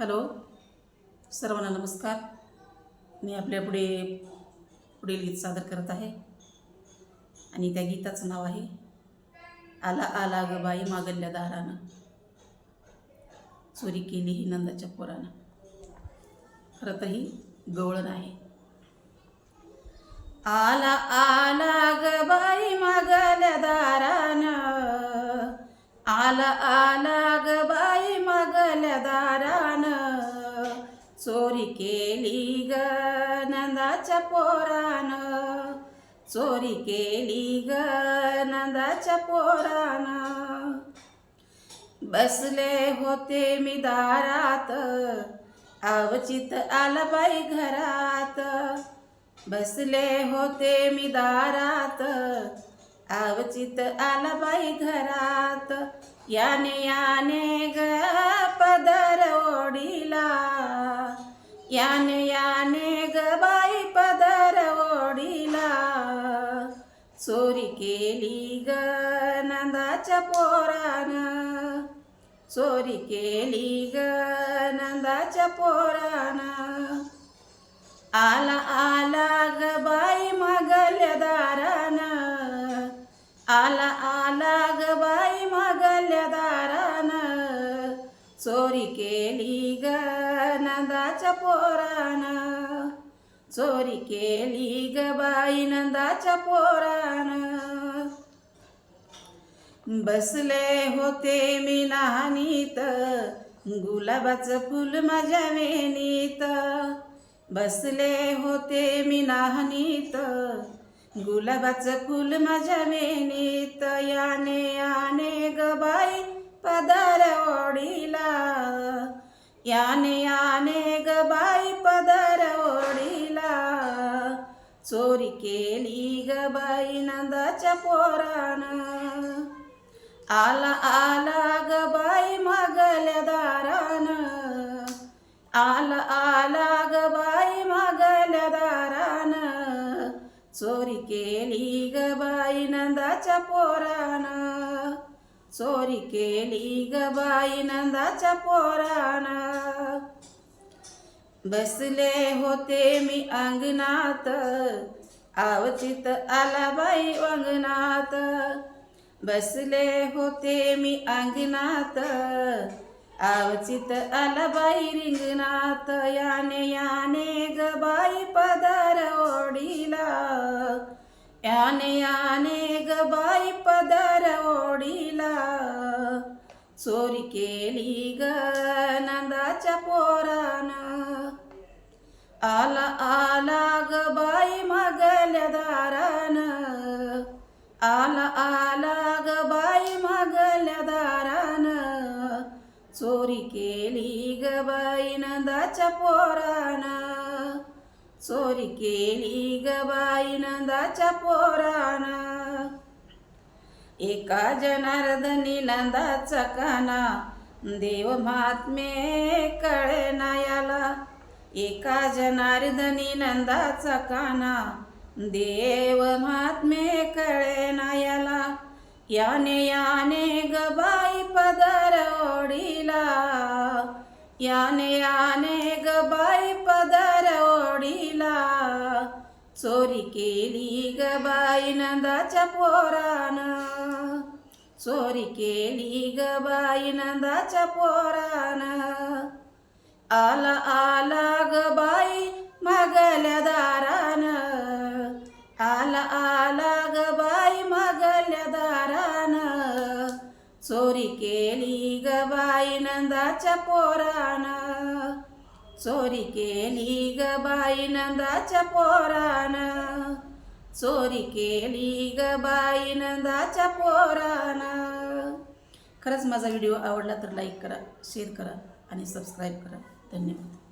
Hello सर्वांना नमस्कार. मी आपल्या पुढे पुढील गीत सादर करत आहे. आणि त्या गीताचं नाव आहे आला आला ग बाई मागल्या दारानं. चोरी केली ही नंदाच्या पोरानं. खरं तर ही गवळण आहे. आला आला ग बाई मागल्या दारानं. आला आला चोरी केली ग नंदाच्या पोरानं. चोरी केली ग नंदाच्या पोरानं. बसले होते मी दारात अवचित आला बाई घरात. बसले होते मी दारात अवचित आला बाई घरात. याने याने ग याने याने ग बाई पदर ओढिला. चोरी केली ग नंदाच्या पोरानं. चोरी केली ग नंदाच्या पोरानं. आला आला ग बाई मागल्या दारानं आला आला ग बाई मागल्या दारानं चोरी केली ग नंदाच्या पोरानं. चोरी केली ग बाई नंदाच्या पोरानं. बसले होते मी लहानीत गुलाबाचं फुल माझ्या वेणीत. बसले होते मी लहानीत गुलाबाचं फुल माझ्या वेणीत. याने आने ग बाई पदार ओढीला याने याने ग बाई पदर ओढीला. चोरी केली ग बाई नंदाच्या पोरानं. आला आला ग बाई मागल्या दारानं. आला आला ग बाई मागल्या दारानं. चोरी केली ग बाई नंदाच्या पोरानं. चोरी केली ग बाई नंदाच्या पोरानं बसले होते मी अंगणात आवचित आला बाई अंगणात बसले होते मी अंगणात आवचित आला बाई रिंगणात याने याने ग बाई पदर ओढीला याने याने चोरी केली ग नंदाच्या पोरानं. आला आला ग बाई मागल्या दारानं. आला आला ग बाई मागल्या दारानं. चोरी केली ग बाई नंदाच्या पोरानं. चोरी केली ग बाई नंदाच्या पोरानं. एका जनार्दनी नंदाचा काना देव महात्मे कळे नायाला एका जनार्दनी नंदाचा काना देव महात्मे कळे नायाला याने याने गबाई पदर ओढिला. याने याने चोरी केली ग बाई नंदाच्या पोरानं. चोरी केली ग बाई नंदाच्या पोरानं. आला आला ग बाई मागल्या दारानं. आला आला ग बाई मागल्या दारानं. चोरी केली ग बाई नंदाच्या पोरानं. चोरी केली ग बाई नंदाच्या पोरानं. चोरी केली ग बाई नंदाच्या पोरानं. खरंच माझा व्हिडिओ आवडला तर लाईक करा शेअर करा आणि सबस्क्राईब करा. धन्यवाद.